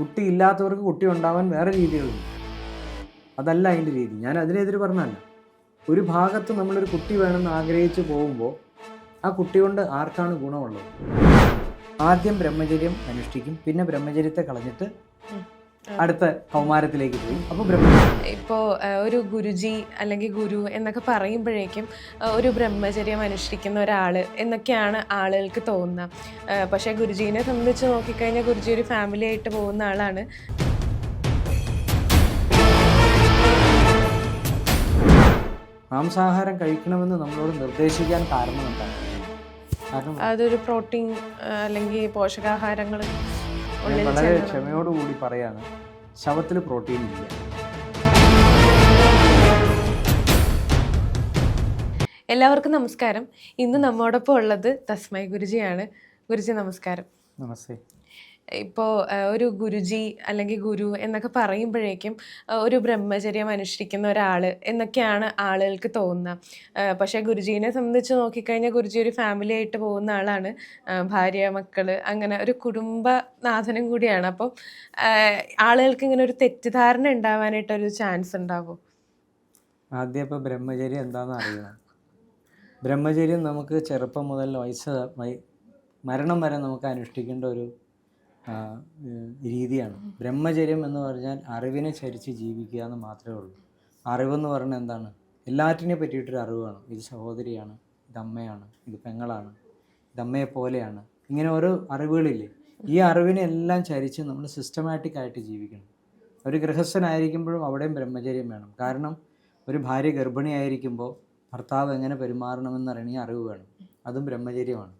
കുട്ടി ഇല്ലാത്തവർക്ക് കുട്ടി ഉണ്ടാവാൻ വേറെ രീതികളുണ്ട്. അതല്ല അതിന്റെ രീതി. ഞാൻ അതിനെതിരെ പറഞ്ഞല്ല ഒരു ഭാഗത്ത് നമ്മളൊരു കുട്ടി വേണമെന്ന് ആഗ്രഹിച്ച് പോകുമ്പോൾ ആ കുട്ടി കൊണ്ട് ആർക്കാണ് ഗുണമുള്ളത്? ആദ്യം ബ്രഹ്മചര്യം അനുഷ്ഠിക്കും. പിന്നെ ബ്രഹ്മചര്യത്തെ കളഞ്ഞിട്ട്. അടുത്ത കൗമാരത്തിലേക്ക് പോയി. അപ്പോൾ ഇപ്പോൾ ഒരു ഗുരുജി അല്ലെങ്കിൽ ഗുരു എന്നൊക്കെ പറയുമ്പോഴേക്കും ഒരു ബ്രഹ്മചര്യം അനുഷ്ഠിക്കുന്ന ഒരാൾ എന്നൊക്കെയാണ് ആളുകൾക്ക് തോന്നുന്നത് പക്ഷേ ഗുരുജീനെ സംബന്ധിച്ച് നോക്കിക്കഴിഞ്ഞാൽ ഗുരുജി ഒരു ഫാമിലി ആയിട്ട് പോകുന്ന ആളാണ്. മാംസാഹാരം കഴിക്കണമെന്ന് നമ്മളോട് നിർദ്ദേശിക്കാൻ കാരണം എന്താണ്? അതൊരു പ്രോട്ടീൻ അല്ലെങ്കിൽ പോഷകാഹാരങ്ങൾ വളരെ. ക്ഷമയോടുകൂടി പറയാണ് ശവത്തിൽ പ്രോട്ടീൻ ഇല്ല. എല്ലാവർക്കും നമസ്കാരം. ഇന്ന് നമ്മോടൊപ്പം ഉള്ളത് തസ്മൈ ഗുരുജിയാണ്. ഗുരുജി നമസ്കാരം. നമസ്തേ. ഇപ്പോൾ ഒരു ഗുരുജി അല്ലെങ്കിൽ ഗുരു എന്നൊക്കെ പറയുമ്പോഴേക്കും ഒരു ബ്രഹ്മചര്യം അനുഷ്ഠിക്കുന്ന ഒരാൾ എന്നൊക്കെയാണ് ആളുകൾക്ക് തോന്നുന്നത് പക്ഷേ ഗുരുജീനെ സംബന്ധിച്ച് നോക്കിക്കഴിഞ്ഞാൽ ഗുരുജി ഒരു ഫാമിലി ആയിട്ട് പോകുന്ന ആളാണ്. ഭാര്യ മക്കൾ അങ്ങനെ ഒരു കുടുംബനാഥനും കൂടിയാണ്. അപ്പം ആളുകൾക്ക് ഇങ്ങനെ ഒരു തെറ്റിദ്ധാരണ ഉണ്ടാവാനായിട്ടൊരു ചാൻസ് ഉണ്ടാവും? ആദ്യം ഇപ്പോൾ ബ്രഹ്മചര്യം എന്താണെന്ന് അറിയണം ബ്രഹ്മചര്യം നമുക്ക് ചെറുപ്പം മുതൽ വയസ്സ് മരണം വരെ നമുക്ക് അനുഷ്ഠിക്കേണ്ട ഒരു രീതിയാണ്. ബ്രഹ്മചര്യം എന്ന് പറഞ്ഞാൽ അറിവിനെ ചരിച്ച് ജീവിക്കുക എന്ന് മാത്രമേ ഉള്ളൂ. അറിവെന്ന് പറഞ്ഞാൽ എന്താണ്? എല്ലാറ്റിനെ പറ്റിയിട്ടൊരു അറിവ് വേണം ഇത് സഹോദരിയാണ് ഇത് അമ്മയാണ് ഇത് പെങ്ങളാണ് ഇത് അമ്മയെ പോലെയാണ്. ഇങ്ങനെ ഓരോ അറിവുകളില്ലേ? ഈ അറിവിനെ എല്ലാം ചരിച്ച് നമ്മൾ സിസ്റ്റമാറ്റിക് ആയിട്ട് ജീവിക്കണം. ഒരു ഗൃഹസ്ഥനായിരിക്കുമ്പോഴും അവിടെയും ബ്രഹ്മചര്യം വേണം. കാരണം ഒരു ഭാര്യ ഗർഭിണിയായിരിക്കുമ്പോൾ ഭർത്താവ് എങ്ങനെ പെരുമാറണമെന്നറിയണ ഈ അറിവ് വേണം. അതും ബ്രഹ്മചര്യമാണ്.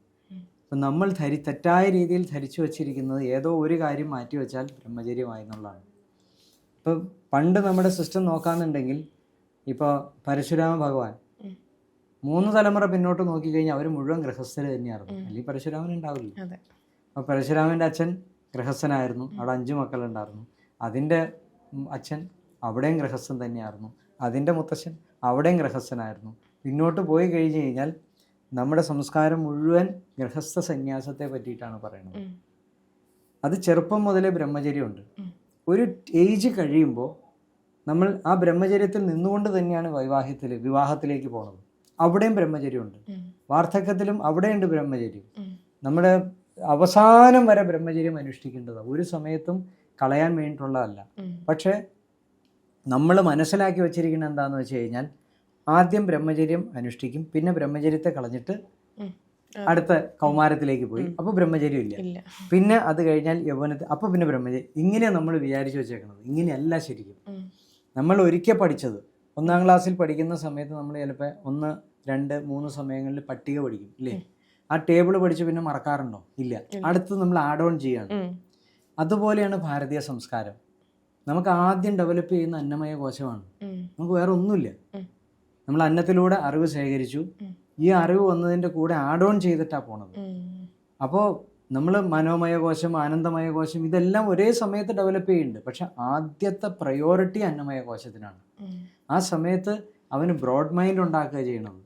അപ്പം നമ്മൾ ധരി തെറ്റായ രീതിയിൽ ധരിച്ചു വച്ചിരിക്കുന്നത് ഏതോ ഒരു കാര്യം മാറ്റി വെച്ചാൽ ബ്രഹ്മചര്യമായി എന്നുള്ളതാണ്. ഇപ്പം പണ്ട് നമ്മുടെ സിസ്റ്റം നോക്കാന്നുണ്ടെങ്കിൽ ഇപ്പോൾ പരശുരാമ ഭഗവാൻ മൂന്ന് തലമുറ പിന്നോട്ട് നോക്കിക്കഴിഞ്ഞാൽ അവർ മുഴുവൻ ഗൃഹസ്ഥര് തന്നെയായിരുന്നു. അല്ലെങ്കിൽ പരശുരാമൻ ഉണ്ടാവില്ല. അപ്പോൾ പരശുരാമന്റെ അച്ഛൻ ഗൃഹസ്ഥനായിരുന്നു. അവിടെ അഞ്ച് മക്കളുണ്ടായിരുന്നു. അതിന്റെ അച്ഛൻ അവിടെയും ഗൃഹസ്ഥൻ തന്നെയായിരുന്നു. അതിന്റെ മുത്തച്ഛൻ അവിടെയും ഗൃഹസ്ഥനായിരുന്നു. പിന്നോട്ട് പോയി കഴിഞ്ഞ് കഴിഞ്ഞാൽ നമ്മുടെ സംസ്കാരം മുഴുവൻ ഗൃഹസ്ഥ സന്യാസത്തെ പറ്റിയിട്ടാണ് പറയുന്നത് അത് ചെറുപ്പം മുതലേ ബ്രഹ്മചര്യമുണ്ട്. ഒരു ഏജ് കഴിയുമ്പോൾ നമ്മൾ ആ ബ്രഹ്മചര്യത്തിൽ നിന്നുകൊണ്ട് തന്നെയാണ് വൈവാഹത്തിൽ വിവാഹത്തിലേക്ക് പോകുന്നത് അവിടെയും ബ്രഹ്മചര്യമുണ്ട്. വാർദ്ധക്യത്തിലും അവിടെയുണ്ട് ബ്രഹ്മചര്യം. നമ്മുടെ അവസാനം വരെ ബ്രഹ്മചര്യം അനുഷ്ഠിക്കേണ്ടതാണ് ഒരു സമയത്തും കളയാൻ വേണ്ടിയിട്ടുള്ളതല്ല. പക്ഷേ നമ്മൾ മനസ്സിലാക്കി വെച്ചിരിക്കുന്നത് എന്താണെന്ന് വെച്ച് കഴിഞ്ഞാൽ ആദ്യം ബ്രഹ്മചര്യം അനുഷ്ഠിക്കും പിന്നെ ബ്രഹ്മചര്യത്തെ കളഞ്ഞിട്ട് അടുത്ത കൗമാരത്തിലേക്ക് പോയി. അപ്പൊ അപ്പോൾ ബ്രഹ്മചര്യം ഇല്ല. പിന്നെ അത് കഴിഞ്ഞാൽ യൗവനത്തിൽ അപ്പോൾ പിന്നെ ബ്രഹ്മചര്യം. ഇങ്ങനെയാണ് നമ്മൾ വിചാരിച്ചു വെച്ചേക്കുന്നത് ഇങ്ങനെയല്ല ശരിക്കും. നമ്മൾ ഒരിക്കൽ പഠിച്ചത് ഒന്നാം ക്ലാസ്സിൽ പഠിക്കുന്ന സമയത്ത് നമ്മൾ ചിലപ്പോൾ ഒന്ന് രണ്ട് മൂന്ന് സമയങ്ങളിൽ പട്ടിക പഠിക്കും ഇല്ലേ? ആ ടേബിൾ പഠിച്ച് പിന്നെ മറക്കാറുണ്ടോ? ഇല്ല. അടുത്ത് നമ്മൾ ആഡ് ഓൺ ചെയ്യാണ്. അതുപോലെയാണ് ഭാരതീയ സംസ്കാരം. നമുക്ക് ആദ്യം ഡെവലപ്പ് ചെയ്യുന്ന അന്നമയ കോശമാണ്. നമുക്ക് വേറെ ഒന്നുമില്ല. നമ്മൾ അന്നത്തിലൂടെ അറിവ് ശേഖരിച്ചു. ഈ അറിവ് വന്നതിന്റെ കൂടെ ആഡ് ഓൺ ചെയ്തിട്ടാണ് പോണത്. അപ്പോൾ നമ്മൾ മനോമയ കോശം ആനന്ദമയ കോശം ഇതെല്ലാം ഒരേ സമയത്ത് ഡെവലപ്പ് ചെയ്യുന്നുണ്ട് പക്ഷെ ആദ്യത്തെ പ്രയോറിറ്റി അന്നമയ കോശത്തിനാണ് ആ സമയത്ത് അവന് ബ്രോഡ് മൈൻഡ് ഉണ്ടാക്കുക ചെയ്യണത്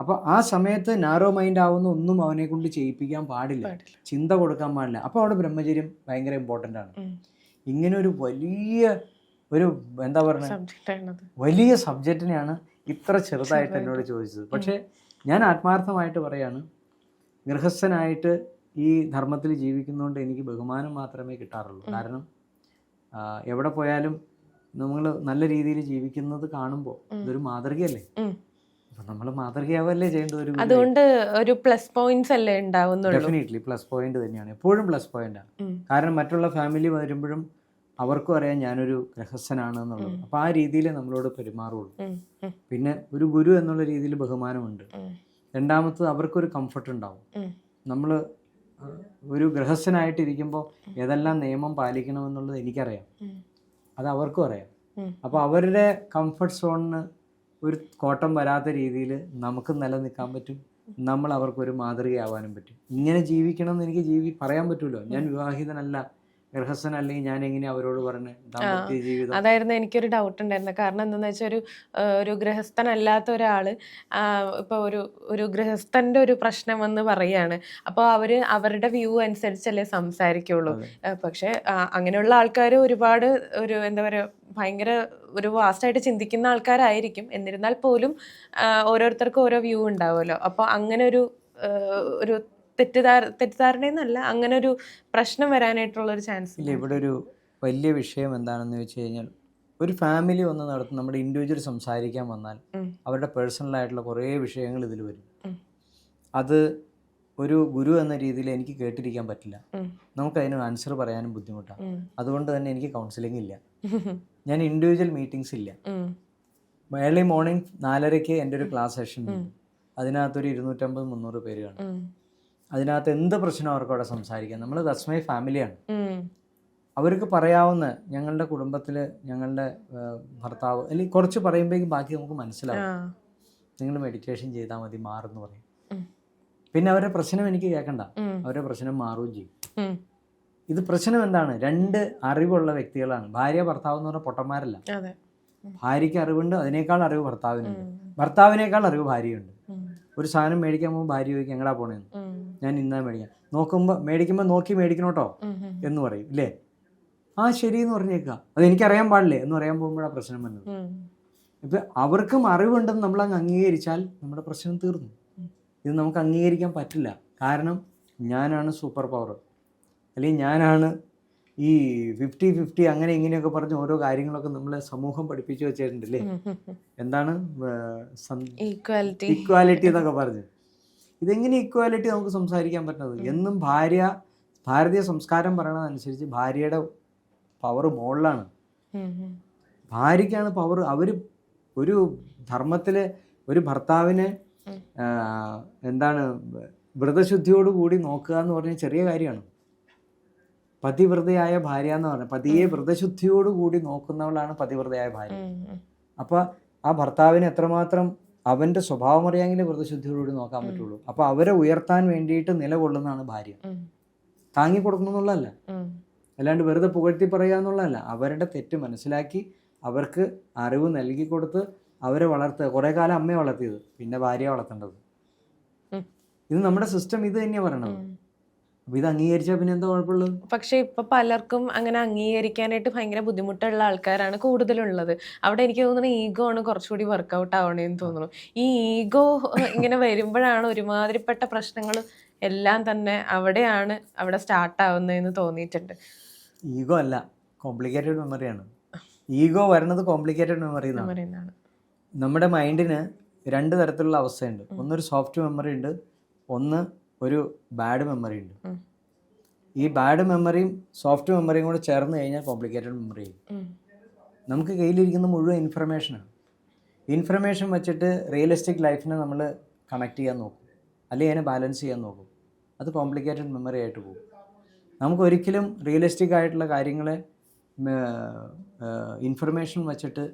അപ്പൊ അപ്പോൾ ആ സമയത്ത് നാരോ മൈൻഡ് ആവുന്ന ഒന്നും അവനെ കൊണ്ട് ചെയ്യിപ്പിക്കാൻ പാടില്ല. ചിന്ത കൊടുക്കാൻ പാടില്ല. അപ്പോൾ അവിടെ ബ്രഹ്മചര്യം ഭയങ്കര ഇമ്പോർട്ടന്റ് ആണ്. ഇങ്ങനെ ഒരു വലിയ ഒരു എന്താ പറയുക. വലിയ സബ്ജക്റ്റിനെയാണ് ഇത്ര ചെറുതായിട്ട് എന്നോട് ചോദിച്ചത്. പക്ഷേ ഞാൻ ആത്മാർത്ഥമായിട്ട് പറയാണ് ഗൃഹസ്ഥനായിട്ട് ഈ ധർമ്മത്തിൽ ജീവിക്കുന്നതുകൊണ്ട് എനിക്ക് ബഹുമാനം മാത്രമേ കിട്ടാറുള്ളൂ. കാരണം എവിടെ പോയാലും നമ്മൾ നല്ല രീതിയിൽ ജീവിക്കുന്നത് കാണുമ്പോൾ ഇതൊരു മാതൃകയല്ലേ? നമ്മൾ മാതൃകയാവല്ലേ ചെയ്യേണ്ട ഒരു അതുകൊണ്ട് ഒരു പ്ലസ് പോയിന്റ്സ് അല്ലേ ഉണ്ടാവുന്നുള്ളൂ. ഡെഫിനറ്റ്ലി പ്ലസ് പോയിന്റ് തന്നെയാണ്. എപ്പോഴും പ്ലസ് പോയിന്റാണ്. കാരണം മറ്റുള്ള ഫാമിലി വരുമ്പോഴും അവർക്കും അറിയാം ഞാനൊരു രഹസ്യനാണ് എന്നുള്ളത് അപ്പോൾ ആ രീതിയിൽ നമ്മളോട് പെരുമാറുള്ളൂ. പിന്നെ ഒരു ഗുരു എന്നുള്ള രീതിയിൽ ബഹുമാനമുണ്ട്. രണ്ടാമത്തത് അവർക്കൊരു കംഫർട്ട് ഉണ്ടാവും നമ്മൾ നമ്മൾ ഒരു ഗൃഹസ്ഥനായിട്ടിരിക്കുമ്പോൾ ഏതെല്ലാം നിയമം പാലിക്കണമെന്നുള്ളത് എനിക്കറിയാം. അത് അവർക്കും അറിയാം. അപ്പൊ അപ്പോൾ അവരുടെ കംഫർട്ട് സോണിന് ഒരു കോട്ടം വരാത്ത രീതിയിൽ നമുക്ക് നിലനിൽക്കാൻ പറ്റും. നമ്മൾ അവർക്കൊരു മാതൃകയാവാനും പറ്റും. ഇങ്ങനെ ജീവിക്കണം എന്ന് എനിക്ക് ജീവി പറയാൻ പറ്റുമല്ലോ ഞാൻ വിവാഹിതനല്ല. ഗൃഹസ്ഥൻ അല്ലെങ്കിൽ ഞാൻ എങ്ങനെ അവരോട് പറഞ്ഞ്? ദാമ്പത്യ ജീവിതം. അതായിരുന്നു എനിക്കൊരു ഡൗട്ട് ഉണ്ടായിരുന്നത്. കാരണം എന്താണെന്ന് വെച്ചാൽ ഒരു ഒരു ഗൃഹസ്ഥനല്ലാത്ത ഒരാൾ ഇപ്പോൾ ഒരു ഒരു ഗൃഹസ്ഥന്റെ ഒരു പ്രശ്നം എന്ന് പറയാണ്. അപ്പോൾ അവർ അവരുടെ വ്യൂ അനുസരിച്ചല്ലേ സംസാരിക്കുള്ളൂ. പക്ഷേ അങ്ങനെയുള്ള ആൾക്കാർ ഒരുപാട് ഒരു എന്താ പറയുക ഭയങ്കര ഒരു വാസ്റ്റായിട്ട് ചിന്തിക്കുന്ന ആൾക്കാരായിരിക്കും. എന്നിരുന്നാൽ പോലും ഓരോരുത്തർക്കും ഓരോ വ്യൂ ഉണ്ടാവുമല്ലോ. അപ്പോൾ അങ്ങനെ ഒരു ഒരു തെറ്റിദ്ധാര തെറ്റിദ്ധാരണയെന്നല്ല അങ്ങനെ ഒരു പ്രശ്നം വരാനായിട്ടുള്ള ഒരു ചാൻസ് ഇല്ല ഇവിടെ ഒരു വലിയ വിഷയം എന്താണെന്ന് വെച്ച് കഴിഞ്ഞാൽ ഒരു ഫാമിലി വന്ന് നടത്തും നമ്മുടെ ഇൻഡിവിജ്വൽ സംസാരിക്കാൻ വന്നാൽ അവരുടെ പേഴ്സണൽ ആയിട്ടുള്ള കുറേ വിഷയങ്ങൾ ഇതിൽ വരും. അത് ഒരു ഗുരു എന്ന രീതിയിൽ എനിക്ക് കേട്ടിരിക്കാൻ പറ്റില്ല. നമുക്ക് അതിന് ആൻസർ പറയാനും ബുദ്ധിമുട്ടാണ് അതുകൊണ്ട് തന്നെ എനിക്ക് കൗൺസിലിംഗ് ഇല്ല. ഞാൻ ഇൻഡിവിജ്വൽ മീറ്റിംഗ്സ് ഇല്ല. ഏർലി മോർണിംഗ് നാലരയ്ക്ക് എന്റെ ഒരു ക്ലാസ് സെഷൻ ഉണ്ട്. അതിനകത്തൊരു ഇരുന്നൂറ്റമ്പത് മുന്നൂറ് പേര് കാണും. അതിനകത്ത് എന്ത് പ്രശ്നം അവർക്ക് അവിടെ സംസാരിക്കാം. നമ്മൾ ദസ്മൈ ഫാമിലിയാണ്. അവർക്ക് പറയാവുന്ന ഞങ്ങളുടെ കുടുംബത്തിൽ ഞങ്ങളുടെ ഭർത്താവ് അല്ലെങ്കിൽ കുറച്ച് പറയുമ്പോഴേക്കും ബാക്കി നമുക്ക് മനസ്സിലാവും. നിങ്ങൾ മെഡിറ്റേഷൻ ചെയ്താൽ മതി മാറുമെന്ന് പറയും. പിന്നെ അവരുടെ പ്രശ്നം എനിക്ക് കേൾക്കണ്ട അവരുടെ പ്രശ്നം മാറുകയും ചെയ്യും. ഇത് പ്രശ്നം എന്താണ്? രണ്ട് അറിവുള്ള വ്യക്തികളാണ്. ഭാര്യ ഭർത്താവ് എന്ന് പറഞ്ഞാൽ പൊട്ടന്മാരല്ല. ഭാര്യയ്ക്ക് അറിവുണ്ട് അതിനേക്കാൾ അറിവ് ഭർത്താവിനുണ്ട്. ഭർത്താവിനേക്കാൾ അറിവ് ഭാര്യയുണ്ട്. ഒരു സാധനം മേടിക്കാൻ പോകുമ്പോൾ ഭാര്യ ചോദിക്കും എങ്ങടാ പോണേന്ന്. ഞാൻ ഇന്നാ മേടിക്കാം. നോക്കുമ്പോൾ മേടിക്കുമ്പോൾ നോക്കി മേടിക്കണം കേട്ടോ. എന്ന് പറയും ഇല്ലേ? ആ ശരി എന്ന് പറഞ്ഞേക്കാം. അത് എനിക്കറിയാൻ പാടില്ലേ? എന്ന് പറയാൻ പോകുമ്പോഴാണ് പ്രശ്നം വന്നത്. ഇപ്പം അവർക്കും അറിവുണ്ടെന്ന് നമ്മൾ അങ്ങ് അംഗീകരിച്ചാൽ നമ്മുടെ പ്രശ്നം തീർന്നു. ഇത് നമുക്ക് അംഗീകരിക്കാൻ പറ്റില്ല. കാരണം ഞാനാണ് സൂപ്പർ പവർ അല്ലെങ്കിൽ ഞാനാണ് ഈ ഫിഫ്റ്റി ഫിഫ്റ്റി അങ്ങനെ ഇങ്ങനെയൊക്കെ പറഞ്ഞ് ഓരോ കാര്യങ്ങളൊക്കെ നമ്മളെ സമൂഹം പഠിപ്പിച്ചു വെച്ചിട്ടുണ്ടല്ലേ. എന്താണ് ഈക്വാലിറ്റി ഇക്വാലിറ്റി എന്നൊക്കെ പറഞ്ഞ്. ഇതെങ്ങനെ ഇക്വാലിറ്റി നമുക്ക് സംസാരിക്കാൻ പറ്റുന്നത്? എന്നും ഭാര്യ ഭാരതീയ സംസ്കാരം പറയണതനുസരിച്ച് ഭാര്യയുടെ പവർ മുകളിലാണ്. ഭാര്യയ്ക്കാണ് പവർ അവർ ഒരു ധർമ്മത്തിൽ ഒരു ഭർത്താവിനെ എന്താണ് വ്രതശുദ്ധിയോടുകൂടി നോക്കുക എന്ന് പറഞ്ഞ ചെറിയ കാര്യമാണ്. പതിവ്രതയായ ഭാര്യ എന്ന് പറഞ്ഞാൽ പതിയെ വ്രതശുദ്ധിയോടുകൂടി നോക്കുന്നവളാണ് പതിവ്രതയായ ഭാര്യ. അപ്പോൾ ആ ഭർത്താവിന് എത്രമാത്രം അവന്റെ സ്വഭാവം അറിയാമെങ്കിലും വ്രതശുദ്ധിയോടുകൂടി നോക്കാൻ പറ്റുള്ളൂ. അപ്പൊ അവരെ ഉയർത്താൻ വേണ്ടിയിട്ട് നിലകൊള്ളുന്നതാണ് ഭാര്യ. താങ്ങി കൊടുക്കണമെന്നുള്ളതല്ല. അല്ലാണ്ട് വെറുതെ പുകഴ്ത്തി പറയുക എന്നുള്ളതല്ല. അവരുടെ തെറ്റ് മനസ്സിലാക്കി അവർക്ക് അറിവ് നൽകി കൊടുത്ത് അവരെ വളർത്തുക. കുറേ കാലം അമ്മയെ വളർത്തിയത്. പിന്നെ ഭാര്യയെ വളർത്തേണ്ടത്. ഇത് നമ്മുടെ സിസ്റ്റം ഇത് തന്നെയാണ് പറയണത്. ഇത് അംഗീകരിച്ചാൽ പിന്നെ എന്താ കുഴപ്പമുള്ളത്? പക്ഷെ ഇപ്പൊ പലർക്കും അങ്ങനെ അംഗീകരിക്കാനായിട്ട് ഭയങ്കര ബുദ്ധിമുട്ടുള്ള ആൾക്കാരാണ് കൂടുതലുള്ളത്. അവിടെ എനിക്ക് തോന്നുന്നു ഈഗോ ആണ് കുറച്ചുകൂടി വർക്കൗട്ട് ആവണേന്ന് തോന്നുന്നു. ഈ ഈഗോ ഇങ്ങനെ വരുമ്പോഴാണ് ഒരുമാതിരിപ്പെട്ട പ്രശ്നങ്ങൾ എല്ലാം തന്നെ അവിടെയാണ് അവിടെ സ്റ്റാർട്ട് ആവുന്നതെന്ന് തോന്നിയിട്ടുണ്ട്. ഈഗോ അല്ല കോംപ്ലിക്കേറ്റഡ് മെമ്മറിയാണ് ഈഗോ വരുന്നത് കോംപ്ലിക്കേറ്റഡ് മെമ്മറി നമ്മുടെ മൈൻഡിന് രണ്ട് തരത്തിലുള്ള അവസ്ഥയുണ്ട്. ഒന്നൊരു സോഫ്റ്റ് മെമ്മറി ഉണ്ട് ഒന്ന് ഒരു ബാഡ് മെമ്മറി ഉണ്ട്. ഈ ബാഡ് മെമ്മറിയും സോഫ്റ്റ് മെമ്മറിയും കൂടെ ചേർന്ന് കഴിഞ്ഞാൽ കോംപ്ലിക്കേറ്റഡ് മെമ്മറി ആയി. നമുക്ക് കയ്യിലിരിക്കുന്ന മുഴുവൻ ഇൻഫർമേഷനാണ് ഇൻഫർമേഷൻ വെച്ചിട്ട് റിയലിസ്റ്റിക് ലൈഫിനെ നമ്മൾ കണക്ട് ചെയ്യാൻ നോക്കും. അല്ലെങ്കിൽ അതിനെ ബാലൻസ് ചെയ്യാൻ നോക്കും. അത് കോംപ്ലിക്കേറ്റഡ് മെമ്മറി ആയിട്ട് പോകും. നമുക്ക് ഒരിക്കലും റിയലിസ്റ്റിക് ആയിട്ടുള്ള കാര്യങ്ങളെ ഇൻഫർമേഷൻ വെച്ചിട്ട്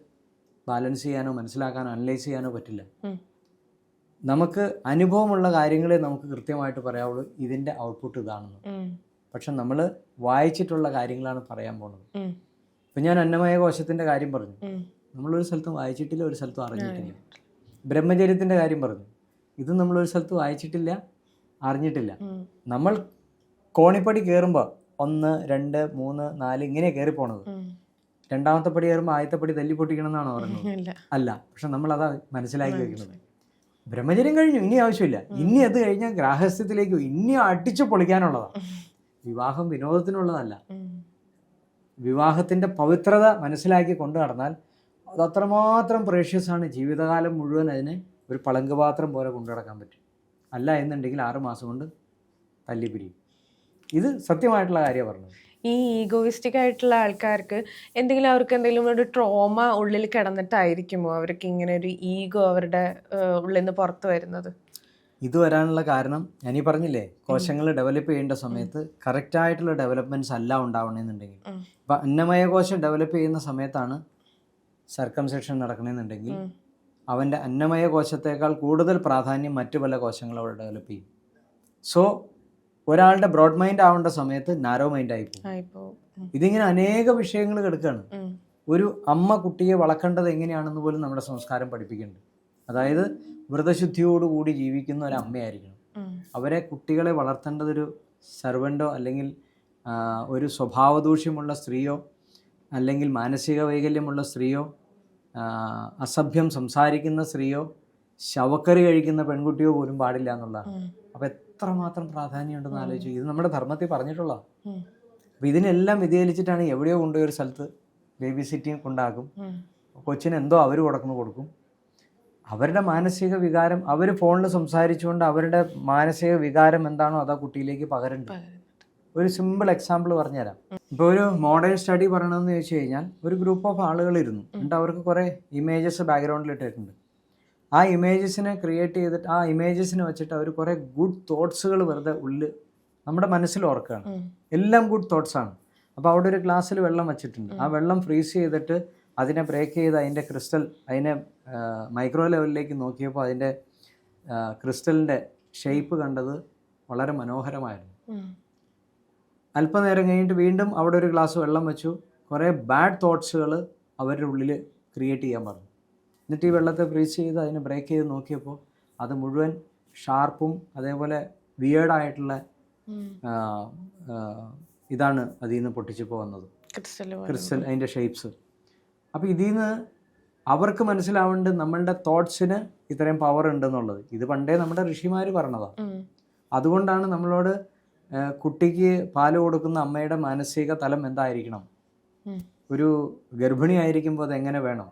ബാലൻസ് ചെയ്യാനോ മനസ്സിലാക്കാനോ അനലൈസ് ചെയ്യാനോ പറ്റില്ല. നമുക്ക് അനുഭവമുള്ള കാര്യങ്ങളെ നമുക്ക് കൃത്യമായിട്ട് പറയാവുള്ളൂ. ഇതിന്റെ ഔട്ട്പുട്ട് ഇതാണെന്ന്. പക്ഷെ നമ്മൾ വായിച്ചിട്ടുള്ള കാര്യങ്ങളാണ് പറയാൻ പോകുന്നത് ഇപ്പൊ ഞാൻ അന്നമയ കോശത്തിന്റെ കാര്യം പറഞ്ഞു. നമ്മൾ ഒരു സ്ഥലത്തും വായിച്ചിട്ടില്ല ഒരു സ്ഥലത്തും അറിഞ്ഞിട്ടില്ല. ബ്രഹ്മചര്യത്തിന്റെ കാര്യം പറഞ്ഞു. ഇത് ഒരു സ്ഥലത്ത് വായിച്ചിട്ടില്ല അറിഞ്ഞിട്ടില്ല. നമ്മൾ കോണിപ്പടി കയറുമ്പോൾ ഒന്ന് രണ്ട് മൂന്ന് നാല് ഇങ്ങനെ കയറി പോണത്. രണ്ടാമത്തെ പടി കയറുമ്പോൾ ആദ്യത്തെ പടി തല്ലി പൊട്ടിക്കണം എന്നാണോ പറയുന്നത് അല്ല. പക്ഷെ നമ്മൾ അതാ മനസ്സിലാക്കി. വെക്കുന്നത്. ബ്രഹ്മചര്യം കഴിഞ്ഞു ഇനി ആവശ്യമില്ല. ഇനി അത് കഴിഞ്ഞാൽ ഗ്രാഹസ്ഥ്യത്തിലേക്ക്. ഇനി അടിച്ചു പൊളിക്കാനുള്ളതാണ് വിവാഹം വിനോദത്തിനുള്ളതല്ല. വിവാഹത്തിന്റെ വിവാഹത്തിന്റെ പവിത്രത മനസ്സിലാക്കി കൊണ്ടു നടന്നാൽ അത് അത്രമാത്രം പ്രേഷ്യസ് ആണ് ജീവിതകാലം മുഴുവൻ അതിനെ ഒരു പളങ്ക് പാത്രം പോലെ കൊണ്ടു നടക്കാൻ പറ്റും. അല്ല എന്നുണ്ടെങ്കിൽ ആറ് മാസം കൊണ്ട് തല്ലിപ്പിരിയും ഇത് സത്യമായിട്ടുള്ള കാര്യമാണ് പറഞ്ഞത്. ഈ ഈഗോയിസ്റ്റിക് ആയിട്ടുള്ള ആൾക്കാർക്ക് എന്തെങ്കിലും അവർക്ക് എന്തെങ്കിലും ഒരു ട്രോമ ഉള്ളിൽ കിടന്നിട്ടായിരിക്കുമോ അവർക്ക് ഇങ്ങനെ ഒരു ഈഗോ അവരുടെ ഉള്ളിൽ നിന്ന് പുറത്തു വരുന്നത്? ഇത് വരാനുള്ള കാരണം ഞാൻ ഈ പറഞ്ഞില്ലേ കോശങ്ങൾ ഡെവലപ്പ് ചെയ്യേണ്ട സമയത്ത് കറക്റ്റ് ആയിട്ടുള്ള ഡെവലപ്മെന്റ്സ് അല്ല ഉണ്ടാവണമെന്നുണ്ടെങ്കിൽ ഇപ്പൊ അന്നമയ കോശം ഡെവലപ്പ് ചെയ്യുന്ന സമയത്താണ് സർക്കംസെക്ഷൻ നടക്കണമെന്നുണ്ടെങ്കിൽ അവന്റെ അവന്റെ അന്നമയ കോശത്തേക്കാൾ കൂടുതൽ പ്രാധാന്യം മറ്റു പല കോശങ്ങളും അവിടെ ഡെവലപ്പ് ചെയ്യും. സോ ഒരാളുടെ ബ്രോഡ് മൈൻഡ് ആവേണ്ട സമയത്ത് നാരോ മൈൻഡ് ആയി പോകും. ഇതിങ്ങനെ അനേക വിഷയങ്ങൾ കിടക്കുകയാണ് ഒരു അമ്മ കുട്ടിയെ വളക്കേണ്ടത് എങ്ങനെയാണെന്ന് പോലും നമ്മുടെ സംസ്കാരം പഠിപ്പിക്കുന്നുണ്ട്. അതായത് വ്രതശുദ്ധിയോടുകൂടി ജീവിക്കുന്ന ഒരു അമ്മയായിരിക്കണം. അവരെ കുട്ടികളെ വളർത്തേണ്ടത് ഒരു സർവന്റോ അല്ലെങ്കിൽ ഒരു സ്വഭാവദൂഷ്യമുള്ള സ്ത്രീയോ അല്ലെങ്കിൽ മാനസിക വൈകല്യമുള്ള സ്ത്രീയോ അസഭ്യം സംസാരിക്കുന്ന സ്ത്രീയോ ശവക്കറി കഴിക്കുന്ന പെൺകുട്ടിയോ പോലും പാടില്ല എന്നുള്ളതാണ്. ഉം. എത്രമാത്രം പ്രാധാന്യമുണ്ടെന്ന് ആലോചിച്ചു ഇത് നമ്മുടെ ധർമ്മത്തിൽ പറഞ്ഞിട്ടുള്ളതാണ് അപ്പൊ ഇതിനെല്ലാം വ്യതിചലിച്ചിട്ടാണ് എവിടെയോ കൊണ്ടുപോയി ഒരു സ്ഥലത്ത് ബേബി സിറ്റിങ് കൊണ്ടാക്കും ഉം. കൊച്ചിന് എന്തോ അവർ കൊടുക്കുന്നു കൊടുക്കും. അവരുടെ മാനസിക വികാരം അവർ ഫോണിൽ സംസാരിച്ചുകൊണ്ട് അവരുടെ മാനസിക വികാരം എന്താണോ അതാ കുട്ടിയിലേക്ക് പകരുന്നുണ്ട്. ഒരു സിമ്പിൾ എക്സാമ്പിൾ പറഞ്ഞുതരാം. ഇപ്പോൾ ഒരു മോഡേൺ സ്റ്റഡി പറയണമെന്ന് ചോദിച്ചു കഴിഞ്ഞാൽ ഒരു ഗ്രൂപ്പ് ഓഫ് ആളുകൾ ഇരുന്നു. എന്നിട്ട് അവർക്ക് കുറേ ഇമേജസ് ബാക്ക്ഗ്രൗണ്ടിൽ ഇട്ടിട്ടുണ്ട് ആ ഇമേജസിനെ ക്രിയേറ്റ് ചെയ്തിട്ട് ആ ഇമേജസിനെ വെച്ചിട്ട് അവർ കുറേ ഗുഡ് തോട്ട്സുകൾ വെറുതെ ഉള്ളിൽ നമ്മുടെ മനസ്സിൽ ഓർക്കുകയാണ് എല്ലാം ഗുഡ് തോട്ട്സാണ് അപ്പോൾ അവിടെ ഒരു ഗ്ലാസ്സിൽ വെള്ളം വെച്ചിട്ടുണ്ട്. ആ വെള്ളം ഫ്രീസ് ചെയ്തിട്ട് അതിനെ ബ്രേക്ക് ചെയ്ത് അതിന്റെ ക്രിസ്റ്റൽ അതിനെ മൈക്രോ ലെവലിലേക്ക് നോക്കിയപ്പോൾ അതിന്റെ ക്രിസ്റ്റലിന്റെ ഷേപ്പ് കണ്ടത് വളരെ മനോഹരമായിരുന്നു. അല്പനേരം കഴിഞ്ഞിട്ട് വീണ്ടും അവിടെ ഒരു ഗ്ലാസ് വെള്ളം വെച്ചു. കുറേ ബാഡ് തോട്ട്സുകൾ അവരുടെ ഉള്ളിൽ ക്രിയേറ്റ് ചെയ്യാൻ പറഞ്ഞു. എന്നിട്ട് ഈ വെള്ളത്തെ ഫ്രീസ് ചെയ്ത് അതിനെ ബ്രേക്ക് ചെയ്ത് നോക്കിയപ്പോൾ അത് മുഴുവൻ ഷാർപ്പും അതേപോലെ വിയേർഡായിട്ടുള്ള. ഇതാണ് അതിൽ നിന്ന് പൊട്ടിച്ച് പോകുന്നത്. ക്രിസ്റ്റൽ അതിന്റെ ഷേപ്സ് അപ്പോൾ ഇതിൽ നിന്ന് അവർക്ക് മനസ്സിലാവേണ്ടത് നമ്മളുടെ തോട്ട്സിന് ഇത്രയും പവർ ഉണ്ടെന്നുള്ളത്. ഇത് പണ്ടേ നമ്മുടെ ഋഷിമാർ പറഞ്ഞതാണ് അതുകൊണ്ടാണ് നമ്മളോട് കുട്ടിക്ക് പാൽ കൊടുക്കുന്ന അമ്മയുടെ മാനസിക തലം എന്തായിരിക്കണം? ഒരു ഗർഭിണി ആയിരിക്കുമ്പോൾ അത് എങ്ങനെ വേണം.